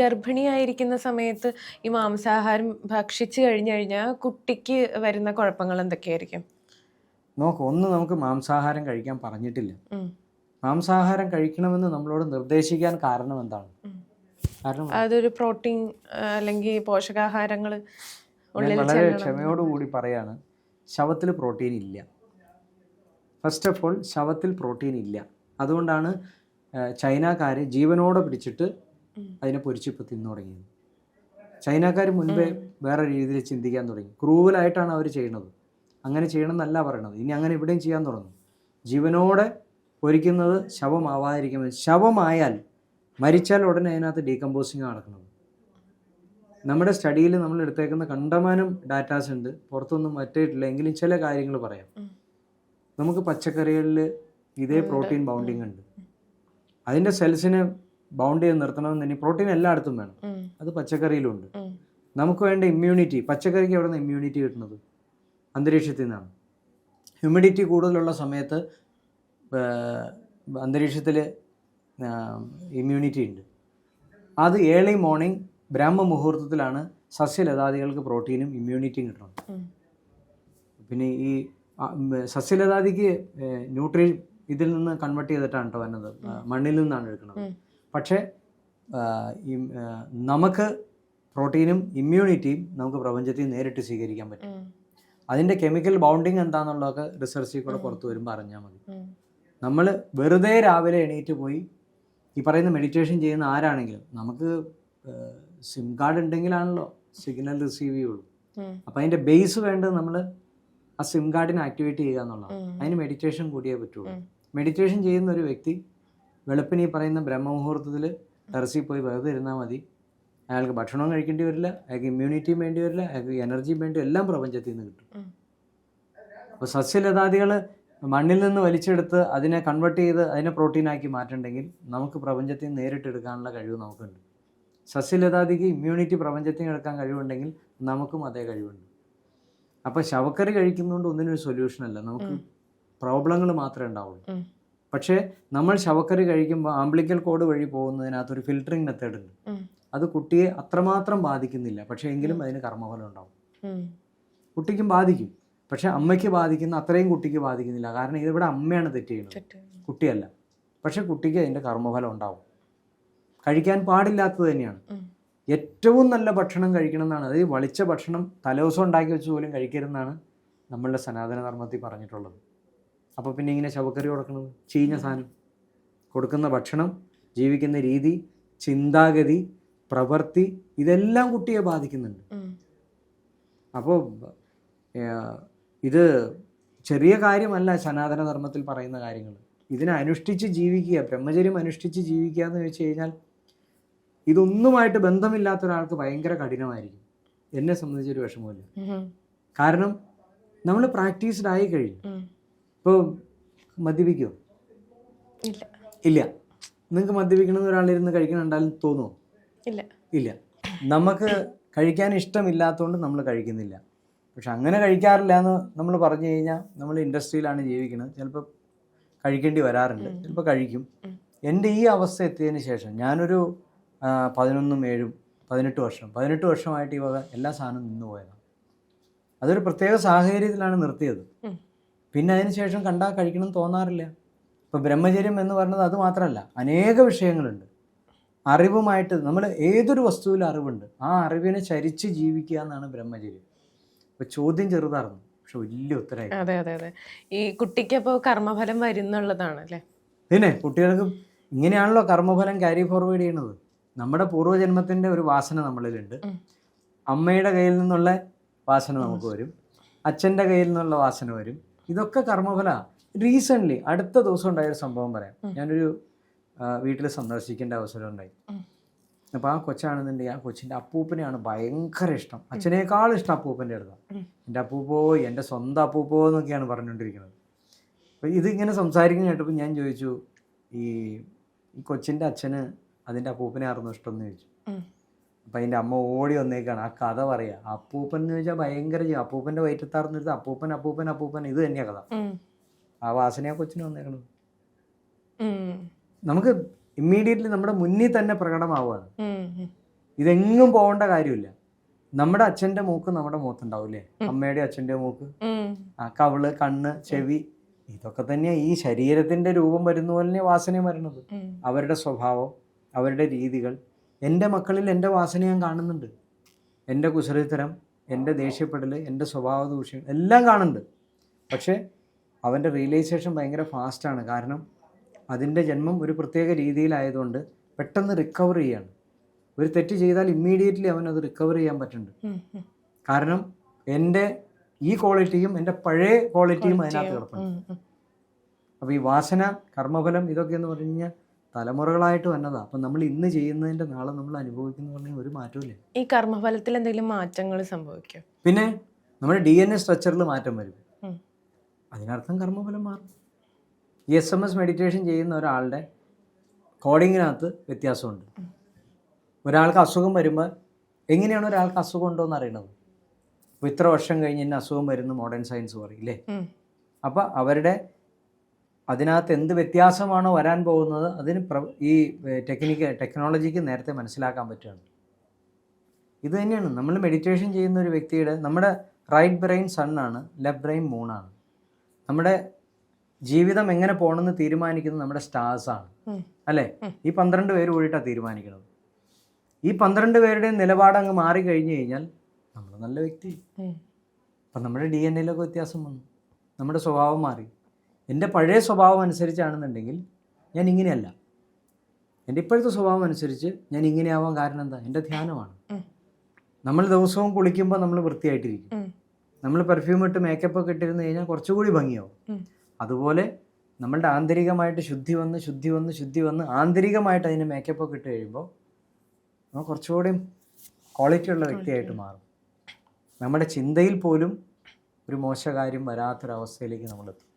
ഗർഭിണിയായിരിക്കുന്ന സമയത്ത് ഈ മാംസാഹാരം ഭക്ഷിച്ചു കഴിഞ്ഞു കഴിഞ്ഞാൽ കുട്ടിക്ക് വരുന്ന കുഴപ്പങ്ങൾ എന്തൊക്കെയായിരിക്കും? നോക്ക് ഒന്ന് നമുക്ക് മാംസാഹാരം കഴിക്കാൻ പറഞ്ഞിട്ടില്ല. മാംസാഹാരം കഴിക്കണമെന്ന് നമ്മളോട് നിർദ്ദേശിക്കാൻ കാരണം എന്താണ്? കാരണം അതൊരു പ്രോട്ടീൻ അല്ലെങ്കിൽ പോഷകാഹാരങ്ങൾ വളരെ ക്ഷമയോടുകൂടി പറയാണ് ശവത്തിൽ പ്രോട്ടീൻ ഇല്ല. ഫസ്റ്റ് ഓഫ് ഓൾ ശവത്തിൽ പ്രോട്ടീൻ ഇല്ല. അതുകൊണ്ടാണ് ചൈനക്കാർ ജീവനോടെ പിടിച്ചിട്ട്. അതിനെ പൊരിച്ചിപ്പോൾ തിന്നു തുടങ്ങിയത്. ചൈനക്കാർ മുൻപേ വേറെ രീതിയിൽ ചിന്തിക്കാൻ തുടങ്ങി. ക്രൂവലായിട്ടാണ് അവർ ചെയ്യുന്നത് അങ്ങനെ ചെയ്യണമെന്നല്ല പറയണത്. ഇനി അങ്ങനെ ഇവിടെയും ചെയ്യാൻ തുടങ്ങും. ജീവനോടെ പൊരിക്കുന്നത് ശവമാവാതിരിക്കുമ്പോൾ ശവമായാൽ മരിച്ചാൽ ഉടനെ അതിനകത്ത് ഡീകമ്പോസിങ് നടക്കുന്നത്. നമ്മുടെ സ്റ്റഡിയിൽ നമ്മൾ എടുത്തേക്കുന്ന കണ്ടമാനം ഡാറ്റാസ് ഉണ്ട്. പുറത്തൊന്നും മറ്റേട്ടില്ല എങ്കിലും ചില കാര്യങ്ങൾ പറയാം. നമുക്ക് പച്ചക്കറികളിൽ ഇതേ പ്രോട്ടീൻ ബൗണ്ടിങ് ഉണ്ട്. അതിന്റെ സെൽസിനെ ബൗണ്ട് ചെയ്ത് നിർത്തണമെന്നുണ്ടെങ്കിൽ പ്രോട്ടീൻ എല്ലായിടത്തും വേണം. അത് പച്ചക്കറിയിലുണ്ട്. നമുക്ക് വേണ്ട ഇമ്മ്യൂണിറ്റി പച്ചക്കറിക്ക് എവിടെ നിന്ന് ഇമ്മ്യൂണിറ്റി കിട്ടുന്നത്? അന്തരീക്ഷത്തിൽ നിന്നാണ്. ഹ്യൂമിഡിറ്റി കൂടുതലുള്ള സമയത്ത് അന്തരീക്ഷത്തിൽ ഇമ്മ്യൂണിറ്റി ഉണ്ട്. അത് ഏർലി മോർണിംഗ് ബ്രാഹ്മ മുഹൂർത്തത്തിലാണ് സസ്യലതാദികൾക്ക് പ്രോട്ടീനും ഇമ്മ്യൂണിറ്റിയും കിട്ടുന്നത് പിന്നെ ഈ സസ്യലതാദിക്ക് ന്യൂട്രി ഇതിൽ നിന്ന് കൺവേർട്ട് ചെയ്തിട്ടാണ് കേട്ടോ വരുന്നത്. മണ്ണിൽ നിന്നാണ് എടുക്കുന്നത്. പക്ഷേ ഈ, നമുക്ക് പ്രോട്ടീനും ഇമ്മ്യൂണിറ്റിയും നമുക്ക് പ്രപഞ്ചത്തിൽ നേരിട്ട് സ്വീകരിക്കാൻ പറ്റും. അതിന്റെ കെമിക്കൽ ബൗണ്ടിങ് എന്താണെന്നുള്ളതൊക്കെ റിസർച്ചിൽ കൂടെ പുറത്ത് വരുമ്പോൾ അറിഞ്ഞാൽ മതി. നമ്മൾ വെറുതെ രാവിലെ എണീറ്റ് പോയി ഈ പറയുന്ന മെഡിറ്റേഷൻ ചെയ്യുന്ന ആരാണെങ്കിലും നമുക്ക് സിം കാർഡ് ഉണ്ടെങ്കിലാണല്ലോ സിഗ്നൽ റിസീവ് ചെയ്യുള്ളൂ. അപ്പം അപ്പോൾ അതിന്റെ ബേസ് വേണ്ടത് നമ്മൾ ആ സിം കാർഡിനെ ആക്ടിവേറ്റ് ചെയ്യുക എന്നുള്ളതാണ്. അതിന് മെഡിറ്റേഷൻ കൂടിയേ പറ്റുള്ളൂ. മെഡിറ്റേഷൻ ചെയ്യുന്ന ഒരു വ്യക്തി വെളുപ്പിന് ഈ പറയുന്ന ബ്രഹ്മമുഹൂർത്തത്തിൽ ടെറസിൽ പോയി വെറുതെ ഇരുന്നാൽ മതി. അയാൾക്ക് ഭക്ഷണവും കഴിക്കേണ്ടി വരില്ല അയാൾക്ക് ഇമ്മ്യൂണിറ്റിയും വേണ്ടി വരില്ല അയാൾക്ക് എനർജിയും വേണ്ടി എല്ലാം പ്രപഞ്ചത്തിൽ നിന്ന് കിട്ടും. അപ്പോൾ സസ്യലതാദികൾ മണ്ണിൽ നിന്ന് വലിച്ചെടുത്ത് അതിനെ കൺവെർട്ട് ചെയ്ത് അതിനെ പ്രോട്ടീനാക്കി മാറ്റണ്ടെങ്കിൽ നമുക്ക് പ്രപഞ്ചത്തിൽ നേരിട്ട് എടുക്കാനുള്ള കഴിവ് നമുക്കുണ്ട്. സസ്യലതാദിക്ക് ഇമ്മ്യൂണിറ്റി പ്രപഞ്ചത്തിൽ എടുക്കാൻ കഴിവുണ്ടെങ്കിൽ നമുക്കും അതേ കഴിവുണ്ട്. അപ്പോൾ ശവക്കറി കഴിക്കുന്നതുകൊണ്ട് ഒന്നിനൊരു സൊല്യൂഷനല്ല നമുക്ക്. പ്രോബ്ലങ്ങൾ മാത്രമേ ഉണ്ടാവുള്ളൂ. പക്ഷേ നമ്മൾ ശവക്കറി കഴിക്കുമ്പോൾ ആംബ്ലിക്കൽ കോഡ് വഴി പോകുന്നതിനകത്ത് ഒരു ഫിൽറ്ററിങ് മെത്തേഡ് ഉണ്ട്. അത് കുട്ടിയെ അത്രമാത്രം ബാധിക്കുന്നില്ല. പക്ഷേ എങ്കിലും അതിന് കർമ്മഫലം ഉണ്ടാവും. കുട്ടിക്കും ബാധിക്കും. പക്ഷെ അമ്മയ്ക്ക് ബാധിക്കുന്ന അത്രയും കുട്ടിക്ക് ബാധിക്കുന്നില്ല. കാരണം ഇതിവിടെ അമ്മയാണ് തെറ്റ് ചെയ്യുന്നത്. കുട്ടിയല്ല. പക്ഷെ കുട്ടിക്ക് അതിന്റെ കർമ്മഫലം ഉണ്ടാവും. കഴിക്കാൻ പാടില്ലാത്തത് തന്നെയാണ്. ഏറ്റവും നല്ല ഭക്ഷണം കഴിക്കണം എന്നാണ്. അതായത് വളിച്ച ഭക്ഷണം തലേദിവസം ഉണ്ടാക്കി വെച്ച് പോലും കഴിക്കരുതെന്നാണ് നമ്മളുടെ സനാതന ധർമ്മത്തിൽ പറഞ്ഞിട്ടുള്ളത്. അപ്പോൾ പിന്നെ ഇങ്ങനെ ശവക്കറി കൊടുക്കുന്നത് ചീഞ്ഞ സാധനം. കൊടുക്കുന്ന ഭക്ഷണം ജീവിക്കുന്ന രീതി ചിന്താഗതി പ്രവൃത്തി ഇതെല്ലാം കുട്ടിയെ ബാധിക്കുന്നുണ്ട്. അപ്പോൾ ഇത് ചെറിയ കാര്യമല്ല സനാതന ധർമ്മത്തിൽ പറയുന്ന കാര്യങ്ങൾ. ഇതിനെ അനുഷ്ഠിച്ച് ജീവിക്കുക ബ്രഹ്മചര്യം അനുഷ്ഠിച്ച് ജീവിക്കുക എന്ന് വെച്ച് കഴിഞ്ഞാൽ ഇതൊന്നുമായിട്ട് ബന്ധമില്ലാത്ത ഒരാൾക്ക് ഭയങ്കര കഠിനമായിരിക്കും. എന്നെ സംബന്ധിച്ചൊരു വിഷമമില്ല. കാരണം നമ്മൾ പ്രാക്ടീസ്ഡ് ആയി കഴിഞ്ഞു. ഇപ്പോൾ മദ്യപിക്കോ? ഇല്ല. ഇല്ല. നിങ്ങൾക്ക് മദ്യപിക്കണമെന്ന് ഒരാളിരുന്ന് കഴിക്കണുണ്ടാലും തോന്നുമോ ഇല്ല. ഇല്ല. നമുക്ക് കഴിക്കാൻ ഇഷ്ടമില്ലാത്തതുകൊണ്ട് നമ്മൾ കഴിക്കുന്നില്ല. പക്ഷെ അങ്ങനെ കഴിക്കാറില്ല എന്ന് നമ്മൾ പറഞ്ഞു കഴിഞ്ഞാൽ നമ്മൾ ഇൻഡസ്ട്രിയിലാണ് ജീവിക്കുന്നത് ചിലപ്പോൾ കഴിക്കേണ്ടി വരാറുണ്ട്. ചിലപ്പോൾ കഴിക്കും. എന്റെ ഈ അവസ്ഥ എത്തിയതിന് ശേഷം ഞാനൊരു പതിനൊന്നും ഏഴും പതിനെട്ട് വർഷം പതിനെട്ട് വർഷമായിട്ട് ഈ വക എല്ലാ സാധനവും നിന്ന് പോയതാണ് അതൊരു പ്രത്യേക സാഹചര്യത്തിലാണ് നിർത്തിയത്. പിന്നെ അതിന് ശേഷം കണ്ടാൽ കഴിക്കണം തോന്നാറില്ല. ഇപ്പം ബ്രഹ്മചര്യം എന്ന് പറഞ്ഞത് അത് മാത്രമല്ല അനേക വിഷയങ്ങളുണ്ട്. അറിവുമായിട്ട് നമ്മൾ ഏതൊരു വസ്തുവിൽ അറിവുണ്ട്. ആ അറിവിനെ ചരിച്ച് ജീവിക്കുക എന്നാണ് ബ്രഹ്മചര്യം. അപ്പോൾ ചോദ്യം ചെറുതായിരുന്നു പക്ഷെ വലിയ ഉത്തരമായി അതെ അതെ അതെ. ഈ കുട്ടിക്ക് അപ്പോൾ കർമ്മഫലം വരുന്നുള്ളതാണ് അല്ലേ? പിന്നെ കുട്ടികൾക്ക് ഇങ്ങനെയാണല്ലോ കർമ്മഫലം ക്യാരി ഫോർവേഡ് ചെയ്യുന്നത് നമ്മുടെ പൂർവജന്മത്തിന്റെ ഒരു വാസന നമ്മളിലുണ്ട്. അമ്മയുടെ കയ്യിൽ നിന്നുള്ള വാസന നമുക്ക് വരും. അച്ഛന്റെ കയ്യിൽ നിന്നുള്ള വാസന വരും. ഇതൊക്കെ കർമ്മഫല. റീസെന്റ്ലി അടുത്ത ദിവസം ഉണ്ടായ ഒരു സംഭവം പറയാം. ഞാനൊരു വീട്ടിൽ സന്ദർശിക്കേണ്ട അവസരം ഉണ്ടായി. അപ്പൊ അപ്പോൾ ആ കൊച്ചാണെന്നുണ്ടെങ്കിൽ ആ കൊച്ചിന്റെ അപ്പൂപ്പനെയാണ് ഭയങ്കര ഇഷ്ടം. അച്ഛനേക്കാൾ ഇഷ്ടം അപ്പൂപ്പന്റെ അടുത്താണ് എന്റെ എന്റെ അപ്പൂപ്പോ എന്റെ സ്വന്തം അപ്പൂപ്പോ എന്നൊക്കെയാണ് പറഞ്ഞുകൊണ്ടിരിക്കുന്നത്. അപ്പോൾ ഇതിങ്ങനെ സംസാരിക്കുന്ന കേട്ടപ്പോൾ ഞാൻ ചോദിച്ചു ഈ ഈ കൊച്ചിന്റെ അച്ഛന് അതിന്റെ അപ്പൂപ്പനെ ആയിരുന്നു ഇഷ്ടം? എന്ന് ചോദിച്ചു. അപ്പം അതിന്റെ അമ്മ ഓടി വന്നേക്കാണ്. ആ കഥ പറയുക അപ്പൂപ്പൻ എന്ന് വെച്ചാൽ ഭയങ്കര ചെയ്യും അപ്പൂപ്പന്റെ വയറ്റത്താർന്നിരുത്ത് അപ്പൂപ്പൻ അപ്പൂപ്പൻ അപ്പൂപ്പൻ. ഇത് തന്നെയാണ് കഥ. ആ വാസനയാ കൊച്ചിന് വന്നേക്കണത്. നമുക്ക് ഇമ്മീഡിയറ്റ്ലി നമ്മുടെ മുന്നിൽ തന്നെ പ്രകടമാവുകയാണ്. ഇതെങ്ങും പോകേണ്ട കാര്യമില്ല. നമ്മുടെ അച്ഛന്റെ മൂക്ക് നമ്മുടെ മൂത്തുണ്ടാവൂലേ. അമ്മയുടെ അച്ഛന്റെ മൂക്ക്. ആ കവൾ കണ്ണ് ചെവി ഇതൊക്കെ തന്നെയാണ് ഈ ശരീരത്തിന്റെ രൂപം വരുന്ന പോലെ തന്നെ വാസനയും വരണത് അവരുടെ സ്വഭാവം അവരുടെ രീതികൾ എന്റെ മക്കളിൽ എന്റെ വാസന ഞാൻ കാണുന്നുണ്ട്. എന്റെ കുസൃതിത്തരം എന്റെ ദേഷ്യപ്പെടൽ എന്റെ സ്വഭാവ ദൂഷ്യം എല്ലാം കാണുന്നുണ്ട്. പക്ഷേ അവന്റെ റിയലൈസേഷൻ ഭയങ്കര ഫാസ്റ്റാണ് കാരണം അതിന്റെ ജന്മം ഒരു പ്രത്യേക രീതിയിലായതുകൊണ്ട് പെട്ടെന്ന് റിക്കവർ ചെയ്യാണ്. ഒരു തെറ്റ് ചെയ്താൽ ഇമ്മീഡിയറ്റ്ലി അവൻ അത് റിക്കവർ ചെയ്യാൻ പറ്റുന്നുണ്ട്. കാരണം എന്റെ ഈ ക്വാളിറ്റിയും എന്റെ പഴയ ക്വാളിറ്റിയും അതിനകത്ത് കിടപ്പുണ്ട്. അപ്പോൾ ഈ വാസന കർമ്മഫലം ഇതൊക്കെ എന്ന് പറഞ്ഞു കഴിഞ്ഞാൽ തലമുറകളായിട്ട് വന്നതാണ് അപ്പം നമ്മൾ ഇന്ന് ചെയ്യുന്നതിന്റെ നാളെ നമ്മൾ അനുഭവിക്കുന്ന പറഞ്ഞാൽ ഒരു മാറ്റമില്ല ഈ കർമ്മഫലത്തിൽ എന്തെങ്കിലും മാറ്റങ്ങൾ സംഭവിക്കും? പിന്നെ നമ്മുടെ ഡി എൻ എ സ്ട്രക്ചറിൽ മാറ്റം വരും. അതിനർത്ഥം കർമ്മഫലം മാറും. ഈ എസ് എം എസ് മെഡിറ്റേഷൻ ചെയ്യുന്ന ഒരാളുടെ കോഡിങ്ങിനകത്ത് വ്യത്യാസമുണ്ട്. ഒരാൾക്ക് അസുഖം വരുമ്പോൾ എങ്ങനെയാണ് ഒരാൾക്ക് അസുഖം ഉണ്ടോ എന്ന് അറിയണത്? അപ്പോൾ ഇത്ര വർഷം കഴിഞ്ഞ് ഇന്ന അസുഖം വരുന്ന മോഡേൺ സയൻസ് പറയില്ലേ. അപ്പോൾ അവരുടെ അതിനകത്ത് എന്ത് വ്യത്യാസമാണോ വരാൻ പോകുന്നത് അതിന് പ്ര ഈ ടെക്നിക്ക് ടെക്നോളജിക്ക് നേരത്തെ മനസ്സിലാക്കാൻ പറ്റുകയാണ്. ഇത് തന്നെയാണ്. നമ്മൾ മെഡിറ്റേഷൻ ചെയ്യുന്ന ഒരു വ്യക്തിയുടെ നമ്മുടെ റൈറ്റ് ബ്രെയിൻ സണ്ണാണ് ലെഫ്റ്റ് ബ്രെയിൻ മൂണാണ് നമ്മുടെ ജീവിതം എങ്ങനെ പോകണമെന്ന് തീരുമാനിക്കുന്നത് നമ്മുടെ സ്റ്റാർസാണ്. അല്ലേ? ഈ പന്ത്രണ്ട് പേര് കൂടിയിട്ടാണ് തീരുമാനിക്കുന്നത് ഈ പന്ത്രണ്ട് പേരുടെയും നിലപാട് അങ്ങ് മാറി കഴിഞ്ഞു കഴിഞ്ഞാൽ നമ്മൾ നല്ല വ്യക്തി. അപ്പം നമ്മുടെ ഡി എൻ എയിലൊക്കെ വ്യത്യാസം വന്നു. നമ്മുടെ സ്വഭാവം മാറി. എന്റെ പഴയ സ്വഭാവം അനുസരിച്ചാണെന്നുണ്ടെങ്കിൽ ഞാൻ ഇങ്ങനെയല്ല. എന്റെ ഇപ്പോഴത്തെ സ്വഭാവം അനുസരിച്ച് ഞാൻ ഇങ്ങനെയാവാൻ കാരണം എന്താ? എന്റെ ധ്യാനമാണ്. നമ്മൾ ദിവസവും കുളിക്കുമ്പോൾ നമ്മൾ വൃത്തിയായിട്ടിരിക്കും. നമ്മൾ പെർഫ്യൂം ഇട്ട് മേക്കപ്പ് ഒക്കെ ഇട്ടിരുന്ന് കഴിഞ്ഞാൽ കുറച്ചുകൂടി ഭംഗിയാവും. അതുപോലെ നമ്മളുടെ ആന്തരികമായിട്ട് ശുദ്ധി വന്ന് ശുദ്ധി വന്ന് ശുദ്ധി വന്ന് ആന്തരികമായിട്ട് അതിന് മേക്കപ്പ് ഒക്കെ ഇട്ട് കഴിയുമ്പോൾ നമ്മൾ കുറച്ചുകൂടി ക്വാളിറ്റി ഉള്ള വ്യക്തിയായിട്ട് മാറും. നമ്മുടെ ചിന്തയിൽ പോലും ഒരു മോശകാര്യം വരാത്തൊരവസ്ഥയിലേക്ക് നമ്മളെത്തും.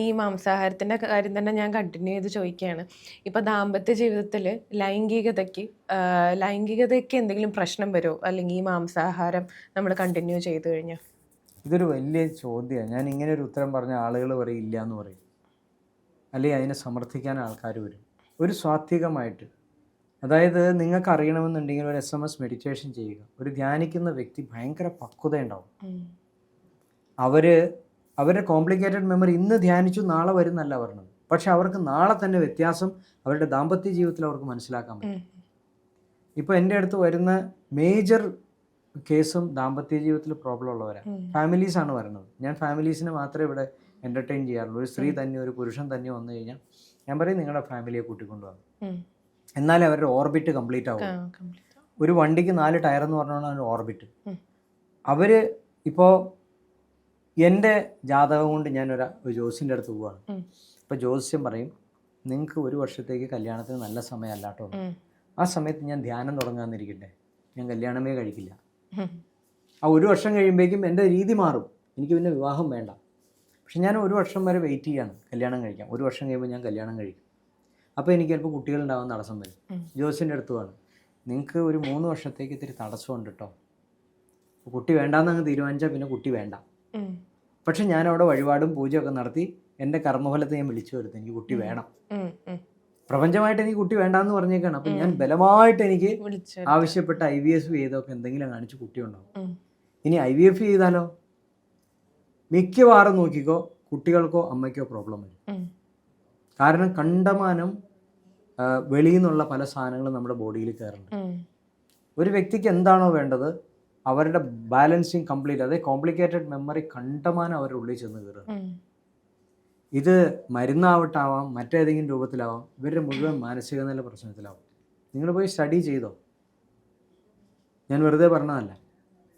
ഈ മാംസാഹാരത്തിന്റെ കാര്യം തന്നെ ഞാൻ കണ്ടിന്യൂ ചെയ്ത് ചോദിക്കുകയാണ്. ഇപ്പോൾ ദാമ്പത്യ ജീവിതത്തിൽ ലൈംഗികതയ്ക്ക് ലൈംഗികതയ്ക്ക് എന്തെങ്കിലും പ്രശ്നം വരുമോ അല്ലെങ്കിൽ ഈ മാംസാഹാരം നമ്മൾ കണ്ടിന്യൂ ചെയ്തു കഴിഞ്ഞാൽ ഇതൊരു വലിയ ചോദ്യമാണ് ഞാൻ ഇങ്ങനെ ഒരു ഉത്തരം പറഞ്ഞ ആളുകൾ വരെ ഇല്ല എന്ന് പറയും. അല്ലെങ്കിൽ അതിനെ സമർത്ഥിക്കാൻ ആൾക്കാർ വരും. ഒരു സ്വാത്വികമായിട്ട് അതായത് നിങ്ങൾക്ക് അറിയണമെന്നുണ്ടെങ്കിൽ ഒരു എസ് എം എസ് മെഡിറ്റേഷൻ ചെയ്യുക. ഒരു ധ്യാനിക്കുന്ന വ്യക്തി ഭയങ്കര പക്വത ഉണ്ടാവും അവർ അവരുടെ കോംപ്ലിക്കേറ്റഡ് മെമ്മറി ഇന്ന് ധ്യാനിച്ചു നാളെ വരും എന്നല്ല പറഞ്ഞത്. പക്ഷെ അവർക്ക് നാളെ തന്നെ വ്യത്യാസം അവരുടെ ദാമ്പത്യ ജീവിതത്തിൽ അവർക്ക് മനസ്സിലാക്കാൻ പറ്റും. ഇപ്പോൾ എന്റെ അടുത്ത് വരുന്ന മേജർ കേസും ദാമ്പത്യ ജീവിതത്തിൽ പ്രോബ്ലം ഉള്ളവരാണ് ഫാമിലീസ് ആണ് വരുന്നത്. ഞാൻ ഫാമിലീസിനെ മാത്രമേ ഇവിടെ എന്റർടൈൻ ചെയ്യാറുള്ളൂ. ഒരു സ്ത്രീ തന്നെ ഒരു പുരുഷൻ തന്നെ വന്നു കഴിഞ്ഞാൽ ഞാൻ പറയും നിങ്ങളുടെ ഫാമിലിയെ കൂട്ടിക്കൊണ്ടു വന്നു. എന്നാലേ അവരുടെ ഓർബിറ്റ് കംപ്ലീറ്റ് ആവും. ഒരു വണ്ടിക്ക് നാല് ടയർ എന്ന് പറഞ്ഞാൽ ഓർബിറ്റ് അവർ അവർ ഇപ്പോൾ എന്റെ ജാതകം കൊണ്ട് ഞാൻ ഒരു ജോസിന്റെ അടുത്ത് പോവാണ്. അപ്പോൾ ജ്യോത്സ്യം പറയും നിങ്ങൾക്ക് ഒരു വർഷത്തേക്ക് കല്യാണത്തിന് നല്ല സമയമല്ല കേട്ടോ ആ സമയത്ത് ഞാൻ ധ്യാനം തുടങ്ങാമെന്നിരിക്കട്ടെ ഞാൻ കല്യാണമേ കഴിക്കില്ല. ആ ഒരു വർഷം കഴിയുമ്പോഴേക്കും എന്റെ രീതി മാറും. എനിക്ക് പിന്നെ വിവാഹം വേണ്ട. പക്ഷെ ഞാൻ ഒരു വർഷം വരെ വെയിറ്റ് ചെയ്യാണ് കല്യാണം കഴിക്കാം ഒരു വർഷം കഴിയുമ്പോൾ ഞാൻ കല്യാണം കഴിക്കും. അപ്പോൾ എനിക്ക് ചിലപ്പോൾ കുട്ടികളുണ്ടാവാൻ തടസ്സം വരും. ഉം. ജോസിന്റെ അടുത്ത് പോകണം നിങ്ങൾക്ക് ഒരു മൂന്ന് വർഷത്തേക്ക് ഇത്തിരി തടസ്സമുണ്ട് കേട്ടോ കുട്ടി വേണ്ടാന്ന് അങ്ങ് തീരുമാനിച്ചാൽ പിന്നെ കുട്ടി വേണ്ട. പക്ഷെ ഞാൻ അവിടെ വഴിപാടും പൂജയൊക്കെ നടത്തി എന്റെ കർമ്മഫലത്തെ ഞാൻ വിളിച്ചു വരുത്തും. എനിക്ക് കുട്ടി വേണം. പ്രപഞ്ചമായിട്ട് എനിക്ക് കുട്ടി വേണ്ടാന്ന് പറഞ്ഞേക്കാണ്. അപ്പൊ ഞാൻ ബലമായിട്ട് എനിക്ക് ആവശ്യപ്പെട്ട ഐ വി എഫ് ചെയ്തൊക്കെ എന്തെങ്കിലും കാണിച്ച് കുട്ടി ഉണ്ടാവും. ഇനി ഐ വി എഫ് ചെയ്താലോ? മിക്കവാറും നോക്കിക്കോ കുട്ടികൾക്കോ അമ്മയ്ക്കോ പ്രോബ്ലം വരും കാരണം കണ്ടമാനം വെളിയിൽ നിന്നുള്ള പല സാധനങ്ങളും നമ്മുടെ ബോഡിയിൽ കയറുന്നുണ്ട്. ഒരു വ്യക്തിക്ക് എന്താണോ വേണ്ടത് അവരുടെ ബാലൻസിങ് കംപ്ലീറ്റ് അതായത് കോംപ്ലിക്കേറ്റഡ് മെമ്മറി കണ്ടമാനം അവരുടെ ഉള്ളിൽ ചെന്ന് കയറുക. ഇത് മരുന്നാവട്ടാവാം മറ്റേതെങ്കിലും രൂപത്തിലാവാം ഇവരുടെ മുഴുവൻ മാനസിക നില പ്രശ്നത്തിലാവും. നിങ്ങൾ പോയി സ്റ്റഡി ചെയ്തോ? ഞാൻ വെറുതെ പറഞ്ഞതല്ല.